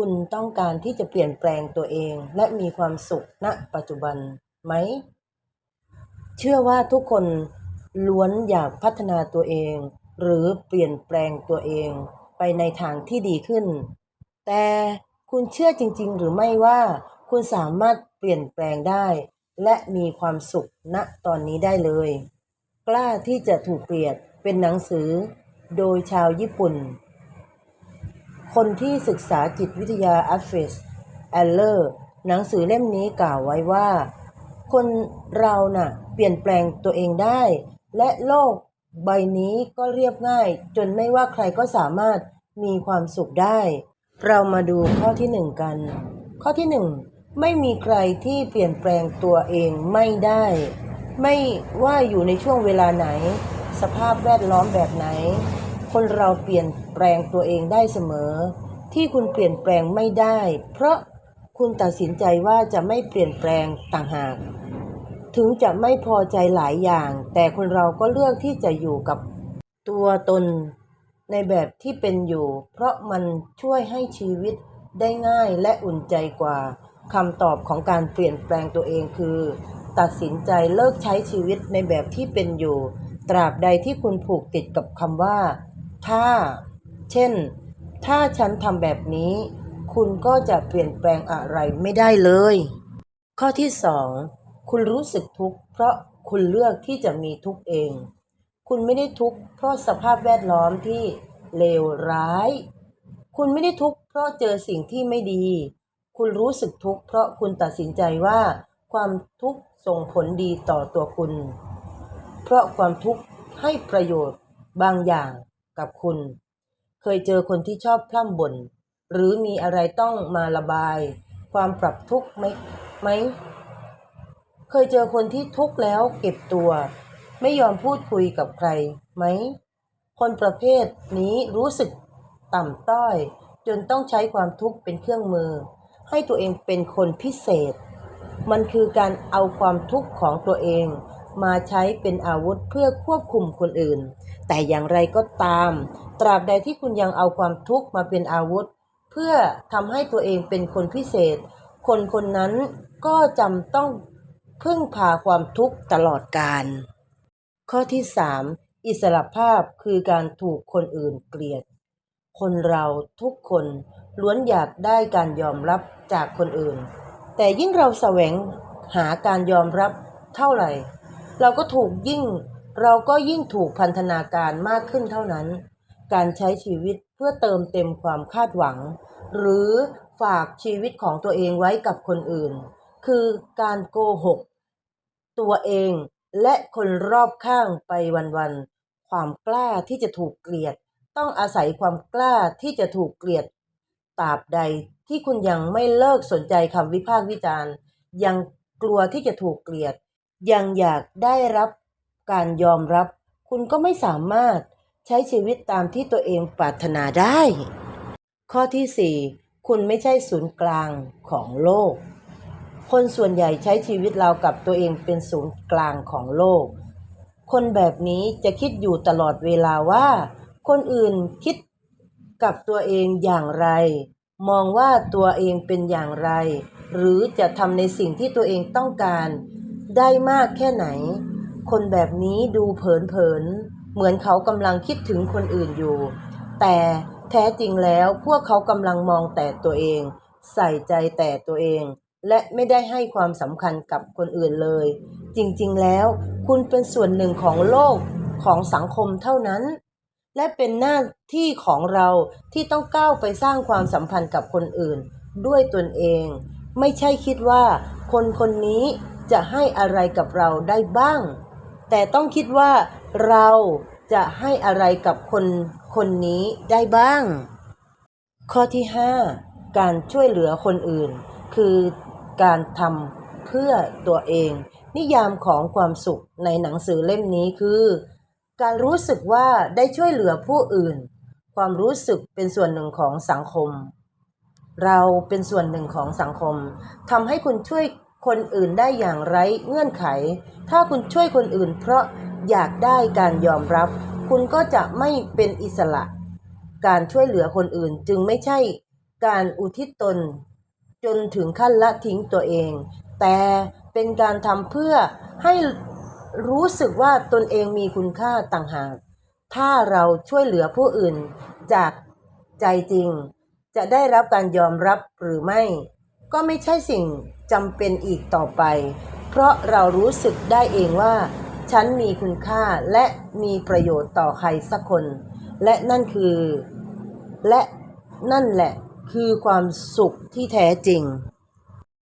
คุณต้องการที่จะเปลี่ยนแปลงตัวเอง และมีความสุขณปัจจุบันไหม เชื่อว่าทุกคนล้วนอยากพัฒนาตัวเอง หรือเปลี่ยนแปลงตัวเองไปในทางที่ดีขึ้น แต่คุณเชื่อจริง ๆ หรือไม่ว่าคุณสามารถเปลี่ยนแปลงได้ และมีความสุขณตอนนี้ได้เลย กล้าที่จะถูกเกลียดเป็นหนังสือ โดยชาวญี่ปุ่น คนที่ศึกษาจิตวิทยาอัฟเฟสแอลเลอร์ หนังสือเล่มนี้กล่าวไว้ว่า คนเราน่ะ เปลี่ยนแปลงตัวเองได้ และโลกใบนี้ก็เรียบง่าย จนไม่ว่าใครก็สามารถมีความสุขได้ เรามาดูข้อที่หนึ่งกัน ข้อที่หนึ่งไม่มีใครที่เปลี่ยนแปลงตัวเองไม่ได้ ไม่ว่าอยู่ในช่วงเวลาไหน สภาพแวดล้อมแบบไหน คนเราเปลี่ยนแปลงตัวเองได้เสมอ ที่คุณเปลี่ยนแปลงไม่ได้ เพราะคุณตัดสินใจว่าจะไม่เปลี่ยนแปลงต่างหาก ถึงจะไม่พอใจหลายอย่าง แต่คนเราก็เลือกที่จะอยู่กับตัวตนในแบบที่เป็นอยู่ เพราะมันช่วยให้ชีวิตได้ง่ายและอุ่นใจกว่าคำตอบของการเปลี่ยนแปลงตัวเองคือ ตัดสินใจเลิกใช้ชีวิตในแบบที่เป็นอยู่ ตราบใดที่คุณผูกติดกับคำว่า ถ้า เช่น ถ้าฉันทำแบบนี้ คุณก็จะเปลี่ยนแปลงอะไรไม่ได้เลย ข้อที่สองคุณรู้สึกทุกข์เพราะคุณเลือกที่จะมีทุกข์เอง คุณไม่ได้ทุกข์เพราะสภาพแวดล้อมที่เลวร้าย คุณไม่ได้ทุกข์เพราะเจอสิ่งที่ไม่ดี คุณรู้สึกทุกข์เพราะคุณตัดสินใจว่า ความทุกข์ส่งผลดีต่อตัวคุณ เพราะความทุกข์ให้ประโยชน์บางอย่าง กับคุณ เคยเจอคนที่ชอบพร่ำบ่น หรือมีอะไรต้องมาระบาย ความปรับทุกข์ไหมไหม เคยเจอคนที่ทุกข์แล้วเก็บตัว ไม่ยอมพูดคุยกับใครไหม คนประเภทนี้รู้สึกต่ำต้อย จนต้องใช้ความทุกข์เป็นเครื่องมือ ให้ตัวเองเป็นคนพิเศษ มันคือการเอาความทุกข์ของตัวเอง มาใช้เป็นอาวุธเพื่อควบคุมคนอื่น แต่อย่างไรก็ตาม ตราบใดที่คุณยังเอาความทุกข์มาเป็นอาวุธ เพื่อทำให้ตัวเองเป็นคนพิเศษ คนคนนั้นก็จำต้องพึ่งพาความทุกข์ตลอดกาลข้อที่ 3 อิสระภาพคือการถูกคนอื่นเกลียด คนเราทุกคนล้วนอยากได้การยอมรับจากคนอื่น แต่ยิ่งเราแสวงหาการยอมรับเท่าไหร่ เราก็ถูกยิ่ง เราก็ยิ่งถูกพันธนาการมากขึ้นเท่านั้น การใช้ชีวิตเพื่อเติมเต็มความคาดหวัง หรือฝากชีวิตของตัวเองไว้กับคนอื่น คือการโกหก ตัวเองและคนรอบข้างไปวันๆ ความกล้าที่จะถูกเกลียด ต้องอาศัยความกล้าที่จะถูกเกลียดตราบใดที่คุณยังไม่เลิกสนใจคำวิพากษ์วิจารณ์ ยังกลัวที่จะถูกเกลียด ยังอยากได้รับ การยอมรับ คุณก็ไม่สามารถใช้ชีวิตตามที่ตัวเองปรารถนาได้ ข้อที่ 4 คุณไม่ใช่ศูนย์กลางของโลก คนส่วนใหญ่ใช้ชีวิตเรากับตัวเองเป็นศูนย์กลางของโลก คนแบบนี้จะคิดอยู่ตลอดเวลาว่า คนอื่นคิดกับตัวเองอย่างไร มองว่าตัวเองเป็นอย่างไร หรือจะทำในสิ่งที่ตัวเองต้องการ ได้มากแค่ไหน คนแบบนี้ดูเผินๆ เหมือนเขากำลังคิดถึงคนอื่นอยู่ แต่แท้จริงแล้วพวกเขากำลังมองแต่ตัวเอง ใส่ใจแต่ตัวเอง และไม่ได้ให้ความสำคัญกับคนอื่นเลย จริงๆแล้ว คุณเป็นส่วนหนึ่งของโลกของสังคมเท่านั้น และเป็นหน้าที่ของเราที่ต้องก้าวไปสร้างความสัมพันธ์กับคนอื่น ด้วยตนเอง ไม่ใช่คิดว่า คนคนนี้จะให้อะไรกับเราได้บ้าง แต่ต้องคิดว่าเราจะให้อะไรกับคนคนนี้ได้บ้าง ข้อที่ 5 การช่วยเหลือคนอื่น คือการทำเพื่อตัวเอง นิยามของความสุขในหนังสือเล่มนี้คือ การรู้สึกว่าได้ช่วยเหลือผู้อื่น ความรู้สึกเป็นส่วนหนึ่งของสังคม เราเป็นส่วนหนึ่งของสังคมทำให้คุณช่วย คนอื่นได้อย่างไร้เงื่อนไข ถ้าคุณช่วยคนอื่น เพราะอยากได้การยอมรับ คุณก็จะไม่เป็นอิสระ การช่วยเหลือคนอื่นจึงไม่ใช่ การอุทิศตน จนถึงขั้นละทิ้งตัวเอง แต่เป็นการทำเพื่อให้รู้สึกว่าตนเองมีคุณค่าต่างหาก ถ้าเราช่วยเหลือผู้อื่นจากใจจริง จะได้รับการยอมรับหรือไม่ ก็ไม่ใช่สิ่งจำเป็นอีกต่อไป เพราะเรารู้สึกได้เองว่า ฉันมีคุณค่าและมีประโยชน์ต่อใครสักคน และนั่นคือ และนั่นแหละคือความสุขที่แท้จริง